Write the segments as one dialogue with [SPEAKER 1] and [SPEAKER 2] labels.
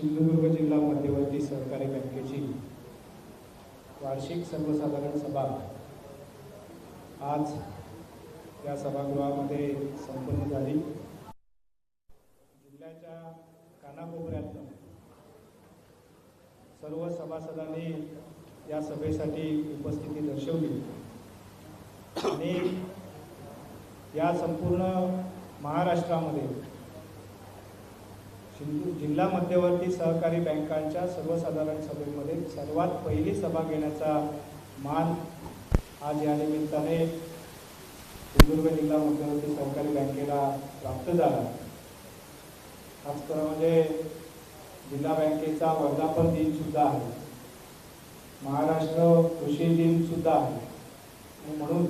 [SPEAKER 1] सिंधुदुर्ग जिल्हा मध्यवर्ती सहकारी बँकेची वार्षिक सर्वसाधारण सभा. आज या सभागृहामध्ये संपन्न झाली. जिल्ह्याच्या कानाकोपऱ्यातनं सर्व सभासदांनी या सभेसाठी उपस्थिती दर्शवली. आणि या संपूर्ण महाराष्ट्रामध्ये सिंधू जिल्हा मध्यवर्ती सहकारी बँकांच्या सर्वसाधारण सभेमध्ये सर्वात पहिली सभा घेण्याचा मान आज या निमित्ताने सिंधुदुर्ग जिल्हा मध्यवर्ती सहकारी बँकेला प्राप्त झाला. खास करून म्हणजे जिल्हा बँकेचा वर्धापन दिन सुद्धा आहे. महाराष्ट्र कृषी दिन सुद्धा आहे. आणि म्हणून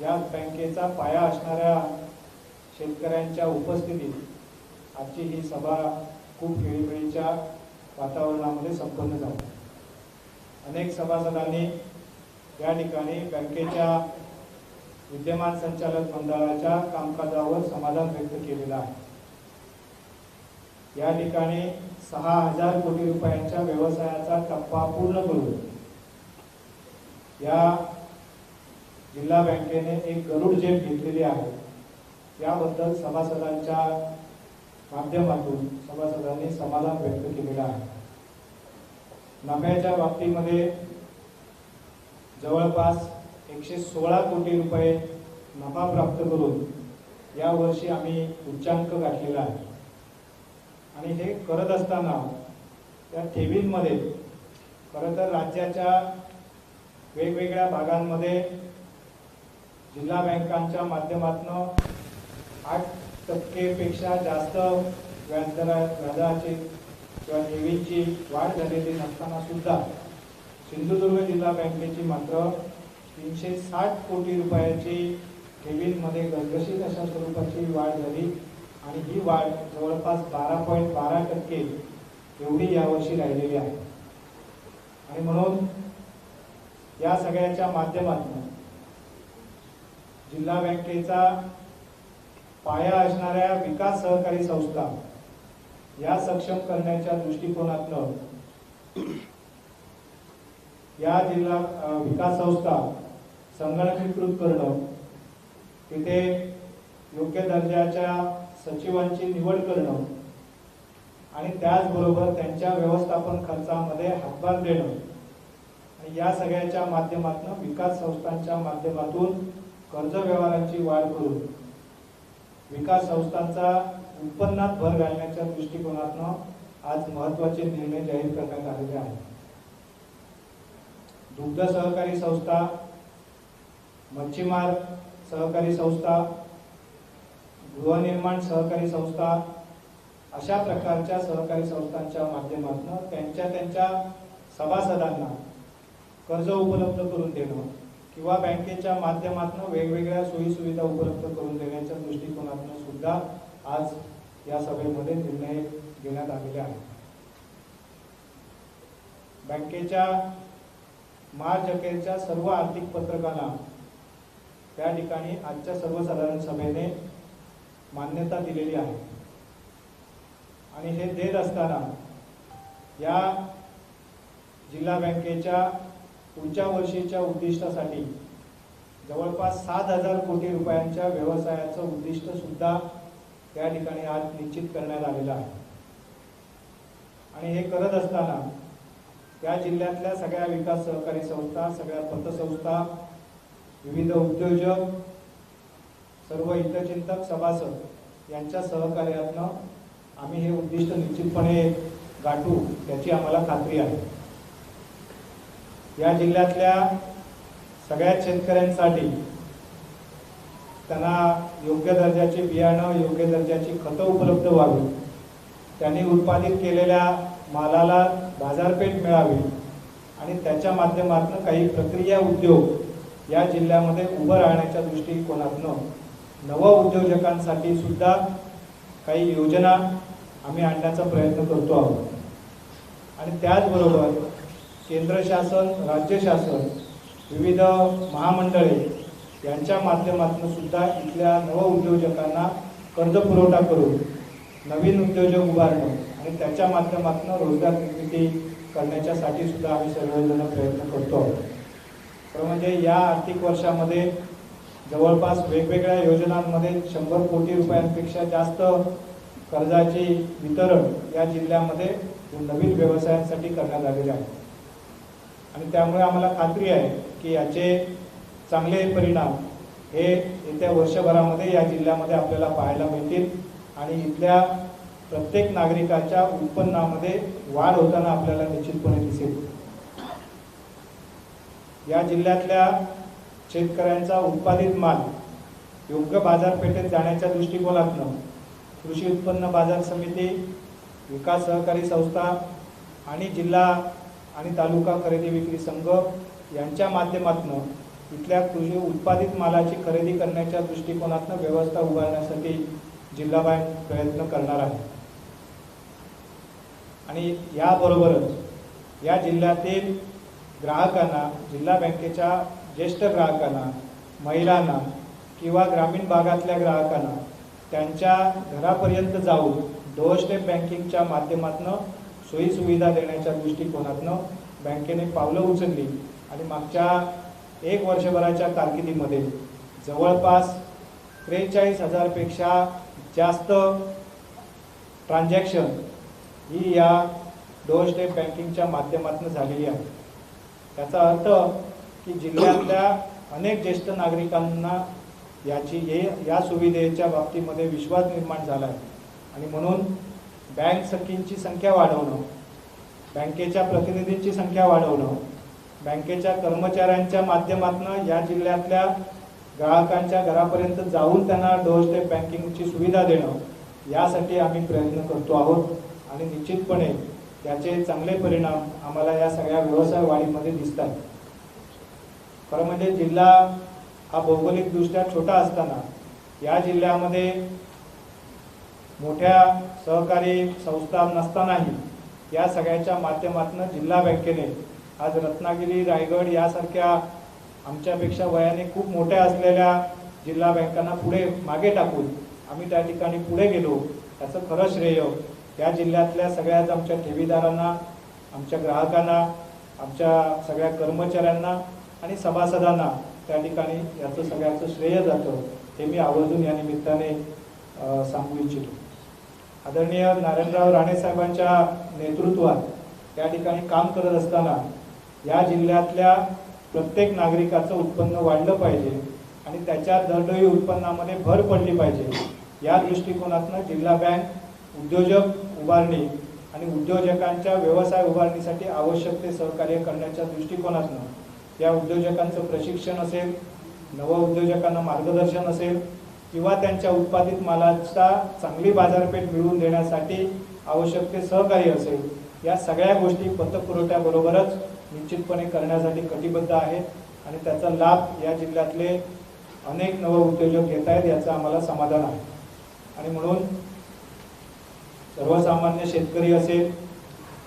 [SPEAKER 1] या बँकेचा पाया असणाऱ्या शेतकऱ्यांच्या उपस्थितीत आजची ही सभा खूप खेळीमेळीच्या वातावरणामध्ये संपन्न झाली. अनेक सभासदांनी या ठिकाणी बँकेच्या विद्यमान संचालक मंडळाच्या कामकाजावर समाधान व्यक्त केलेलं आहे. या ठिकाणी सहा हजार कोटी रुपयांच्या व्यवसायाचा टप्पा पूर्ण करून या जिल्हा बँकेने एक गरुड झेप घेतलेली आहे. याबद्दल सभासदांच्या माध्यमातून सभासदांनी समाधान व्यक्त केलेलं आहे. नफ्याच्या बाबतीमध्ये जवळपास एकशे सोळा कोटी रुपये नफा प्राप्त करून यावर्षी आम्ही उच्चांक गाठलेला आहे. आणि हे करत असताना त्या ठेवींमध्ये खरं तर राज्याच्या वेगवेगळ्या भागांमध्ये जिल्हा बँकांच्या माध्यमातून आठ टक्केपेक्षा जास्त व्याजदरा व्याजाची किंवा ठेवींची वाढ झालेली नसताना सुद्धा सिंधुदुर्ग जिल्हा बँकेची मात्र तीनशे साठ कोटी रुपयाची ठेवींमध्ये गसगशीत अशा स्वरूपाची वाढ झाली आणि ही वाढ जवळपास बारा पॉईंट बारा टक्के एवढी यावर्षी राहिलेली आहे. आणि म्हणून या सगळ्याच्या माध्यमातून जिल्हा बँकेचा पाया असणाऱ्या विकास सहकारी संस्था या सक्षम करण्याच्या दृष्टिकोनातनं या जिल्हा विकास संस्था संगणकीकृत करणं तिथे योग्य दर्जाच्या सचिवांची निवड करणं आणि त्याचबरोबर त्यांच्या व्यवस्थापन खर्चामध्ये हातभार देणं आणि या सगळ्याच्या माध्यमातून विकास संस्थांच्या माध्यमातून कर्ज व्यवहारांची वाढ करून विकास संस्थांचा उत्पन्नात भर घालण्याच्या दृष्टिकोनातून आज महत्त्वाचे निर्णय जाहीर करण्यात आलेले आहेत. दुग्ध सहकारी संस्था मच्छीमार सहकारी संस्था गृहनिर्माण सहकारी संस्था अशा प्रकारच्या सहकारी संस्थांच्या माध्यमातून त्यांच्या त्यांच्या सभासदांना कर्ज उपलब्ध करून देणं किंवा बँकेच्या माध्यमातून वेगवेगळ्या सोयी सुविधा उपलब्ध करून देण्याच्या दृष्टिकोनातून सुद्धा आज या सभेमध्ये निर्णय घेण्यात आलेले आहेत. बँकेच्या मार्च अखेरच्या सर्व आर्थिक पत्रकांना त्या ठिकाणी आजच्या सर्वसाधारण सभेने मान्यता दिलेली आहे. आणि हे देत असताना या जिल्हा बँकेच्या पुढच्या वर्षीच्या उद्दिष्टासाठी जवळपास सात हजार कोटी रुपयांच्या व्यवसायाचं उद्दिष्ट सुद्धा त्या ठिकाणी आज निश्चित करण्यात आलेलं आहे. आणि हे करत असताना या जिल्ह्यातल्या सगळ्या विकास सहकारी संस्था सगळ्या पतसंस्था विविध उद्योजक सर्व हितचिंतक सभासद यांच्या सहकार्यातनं आम्ही हे उद्दिष्ट निश्चितपणे गाठू याची आम्हाला खात्री आहे. या जिल्ह्यातल्या सगळ्याच शेतकऱ्यांसाठी त्यांना योग्य दर्जाचे बियाणं योग्य दर्जाची खतं उपलब्ध व्हावी. त्यांनी उत्पादित केलेल्या मालाला बाजारपेठ मिळावी आणि त्याच्या माध्यमातून काही प्रक्रिया उद्योग या जिल्ह्यामध्ये उभं राहण्याच्या दृष्टिकोनातनं नव उद्योजकांसाठी सुद्धा काही योजना आम्ही आणण्याचा प्रयत्न करतो आहोत. आणि त्याचबरोबर केंद्र शासन राज्य शासन विविध महामंडळे यांच्या माध्यमातून सुद्धा इथल्या नव उद्योजकांना कर्ज पुरवठा करून नवीन उद्योजक उभारणं आणि त्याच्या माध्यमातून रोजगार निर्मिती करण्याच्यासाठी सुद्धा आम्ही सर्वजण प्रयत्न करतो आहोत. तर म्हणजे या आर्थिक वर्षामध्ये जवळपास वेगवेगळ्या योजनांमध्ये शंभर कोटी रुपयांपेक्षा जास्त कर्जाची वितरण या जिल्ह्यामध्ये नवीन व्यवसायांसाठी करण्यात आलेले आहे. आणि त्यामुळे आम्हाला खात्री आहे की याचे चांगले परिणाम हे येत्या वर्षभरामध्ये या जिल्ह्यामध्ये आपल्याला पाहायला मिळतील. आणि इथल्या प्रत्येक नागरिकाच्या उत्पन्नामध्ये वाढ होताना आपल्याला निश्चितपणे दिसेल. या जिल्ह्यातल्या शेतकऱ्यांचा उत्पादित माल योग्य बाजारपेठेत जाण्याच्या दृष्टिकोनातनं कृषी उत्पन्न बाजार समिती विकास सहकारी संस्था आणि जिल्हा आणि तालुका खरेदी विक्री संघ यांच्या माध्यमातून इथल्या कृषी उत्पादित मालाची खरेदी करण्याच्या दृष्टिकोनातून व्यवस्था उभारण्यासाठी जिल्हा बँक प्रयत्न करणार आहे. आणि याबरोबरच या जिल्ह्यातील ग्राहकांना जिल्हा बँकेच्या ज्येष्ठ ग्राहकांना महिलांना किंवा ग्रामीण भागातल्या ग्राहकांना त्यांच्या घरापर्यंत जाऊन डोअर स्टेप बँकिंगच्या माध्यमातून सोयीसुविधा देण्याच्या दृष्टिकोनातनं बँकेने पावलं उचलली आणि मागच्या एक वर्षभराच्या कारकिर्दीमध्ये जवळपास त्रेचाळीस हजारपेक्षा जास्त ट्रान्झॅक्शन ही या डोअर स्टेप बँकिंगच्या माध्यमातून झालेली आहे. त्याचा अर्थ की जिल्ह्यातल्या अनेक ज्येष्ठ नागरिकांना याची हे या सुविधेच्या बाबतीमध्ये विश्वास निर्माण झाला आहे. आणि म्हणून बँक सखींची संख्या वाढवणं बँकेच्या प्रतिनिधींची संख्या वाढवणं बँकेच्या कर्मचाऱ्यांच्या माध्यमातून या जिल्ह्यातल्या ग्राहकांच्या घरापर्यंत जाऊन त्यांना डोअर स्टेप बँकिंगची सुविधा देणं यासाठी आम्ही प्रयत्न करतो आहोत. आणि निश्चितपणे याचे चांगले परिणाम आम्हाला या सगळ्या व्यवसाय वाढीमध्ये दिसतात खरं म्हणजे जिल्हा हा भौगोलिकदृष्ट्या छोटा असताना या जिल्ह्यामध्ये मोठ्या सहकारी संस्था नसतानाही या सगळ्याच्या माध्यमातून जिल्हा बँकेने आज रत्नागिरी रायगड यासारख्या आमच्यापेक्षा वयाने खूप मोठ्या असलेल्या जिल्हा बँकांना पुढे मागे टाकून आम्ही त्या ठिकाणी पुढे गेलो. त्याचं खरं श्रेय या जिल्ह्यातल्या सगळ्याच आमच्या ठेवीदारांना आमच्या ग्राहकांना आमच्या सगळ्या कर्मचाऱ्यांना आणि सभासदांना त्या ठिकाणी याचं सगळ्याचं श्रेय जातं हे मी आवर्जून या निमित्ताने सांगू इच्छितो. आदरणीय नारायणराव राणे साहेबांच्या नेतृत्वात या ठिकाणी काम करत असताना या जिल्ह्यातल्या प्रत्येक नागरिकाचं उत्पन्न वाढलं पाहिजे आणि त्याच्या दरडोई उत्पन्नामध्ये भर पडली पाहिजे. या दृष्टिकोनातनं जिल्हा बँक उद्योजक उभारणी आणि उद्योजकांच्या व्यवसाय उभारणीसाठी आवश्यक ते सहकार्य करण्याच्या दृष्टिकोनातनं या उद्योजकांचं प्रशिक्षण असेल नव उद्योजकांना मार्गदर्शन असेल किंवा त्यांच्या उत्पादित मालाचा चांगली बाजारपेठ मिळवून देण्यासाठी आवश्यक ते सहकार्य असेल या सगळ्या गोष्टी पतपुरवठ्याबरोबरच निश्चितपणे करण्यासाठी कटिबद्ध आहेत आणि त्याचा लाभ या जिल्ह्यातले अनेक नव उद्योजक घेत आहेत याचं आम्हाला समाधान आहे. आणि म्हणून सर्वसामान्य शेतकरी असेल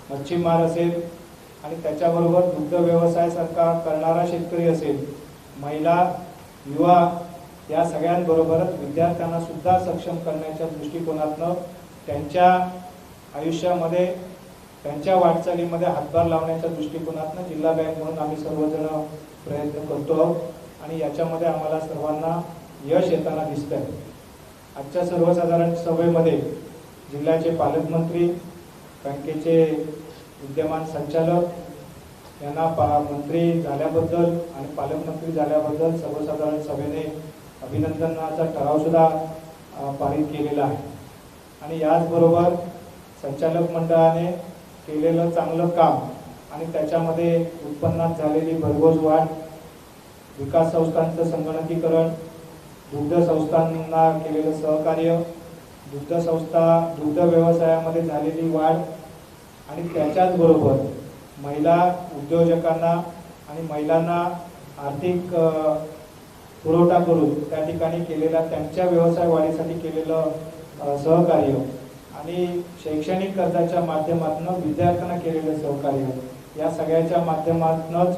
[SPEAKER 1] मच्छीमार असेल आणि त्याच्याबरोबर दुग्ध व्यवसायासारखा करणारा शेतकरी असेल महिला युवा या सगळ्यांबरोबरच विद्यार्थ्यांना सुद्धा सक्षम करण्याच्या दृष्टिकोनातनं त्यांच्या आयुष्यामध्ये त्यांच्या वाटचालीमध्ये हातभार लावण्याच्या दृष्टिकोनातनं जिल्हा बँक म्हणून आम्ही सर्वजण प्रयत्न करतो आहोत. आणि याच्यामध्ये आम्हाला सर्वांना यश येताना दिसतं आहे आजच्या सर्वसाधारण सभेमध्ये जिल्ह्याचे पालकमंत्री बँकेचे विद्यमान संचालक यांना पा मंत्री झाल्याबद्दल आणि पालकमंत्री झाल्याबद्दल सर्वसाधारण सभेने अभिनंदनाचा ठराव सुद्धा पारित केलेला आहे. आणि याचबरोबर संचालक मंडळाने केलेलं चांगलं काम आणि त्याच्यामध्ये उत्पन्नात झालेली भरघोस वाढ विकास संस्थांचं संगणकीकरण दुग्ध संस्थांना केलेलं सहकार्य दुग्ध संस्था दुग्ध व्यवसायामध्ये झालेली वाढ आणि त्याच्याचबरोबर महिला उद्योजकांना आणि महिलांना आर्थिक पुरवठा करून त्या ठिकाणी केलेला त्यांच्या व्यवसाय वाढीसाठी केलेलं सहकार्य आणि शैक्षणिक कर्जाच्या माध्यमातून विद्यार्थ्यांना केलेलं सहकार्य. या सगळ्याच्या माध्यमातूनच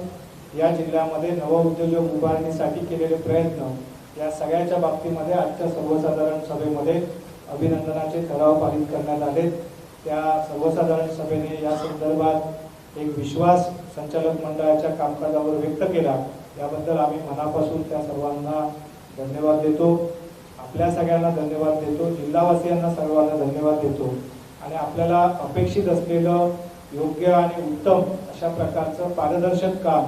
[SPEAKER 1] या जिल्ह्यामध्ये नवउद्योजक उभारणीसाठी केलेले प्रयत्न या सगळ्याच्या बाबतीमध्ये आजच्या सर्वसाधारण सभेमध्ये अभिनंदनाचे ठराव पारित करण्यात आले त्या सर्वसाधारण सभेने या संदर्भात एक विश्वास संचालक मंडळाच्या कामकाजावर व्यक्त केला. याबद्दल आम्ही मनापासून त्या सर्वांना धन्यवाद देतो. आपल्या सगळ्यांना धन्यवाद देतो. जिल्हावासियांना सर्वांना धन्यवाद देतो. आणि आपल्याला अपेक्षित असलेलं योग्य आणि उत्तम अशा प्रकारचं पारदर्शक काम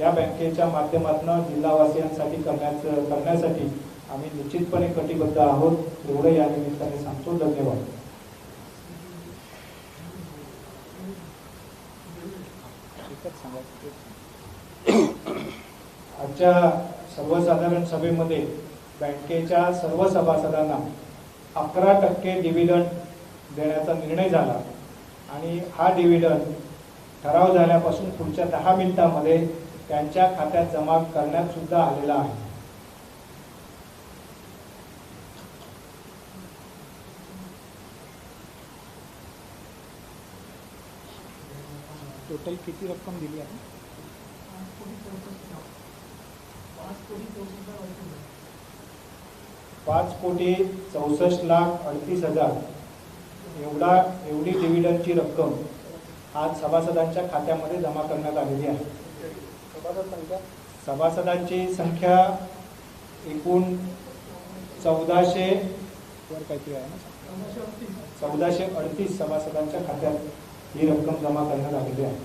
[SPEAKER 1] या बँकेच्या माध्यमातून जिल्हावासियांसाठी करण्याचं करण्यासाठी आम्ही निश्चितपणे कटिबद्ध आहोत. एवढं या निमित्ताने सांगतो. धन्यवाद. आजच्या सर्वसाधारण सभेमध्ये बँकेच्या सर्व सभासदांना अकरा टक्के डिव्हिडंड देण्याचा निर्णय झाला. आणि हा डिव्हिडंड ठराव झाल्यापासून पुढच्या दहा मिनिटांमध्ये त्यांच्या खात्यात जमा करण्यात सुद्धा आलेला आहे.
[SPEAKER 2] टोटल किती रक्कम दिली आहे?
[SPEAKER 1] पाच कोटी चौसष्ट लाख अडतीस हजार. एवढा एवढी डिव्हिडंडची रक्कम आज सभासदांच्या खात्यामध्ये जमा करण्यात आलेली आहे.
[SPEAKER 2] सभासद संख्या
[SPEAKER 1] सभासदांची संख्या एकूण चौदाशे
[SPEAKER 2] काहीतरी आहे ना
[SPEAKER 1] चौदाशे अडतीस सभासदांच्या खात्यात ही रक्कम जमा करण्यात आलेली आहे.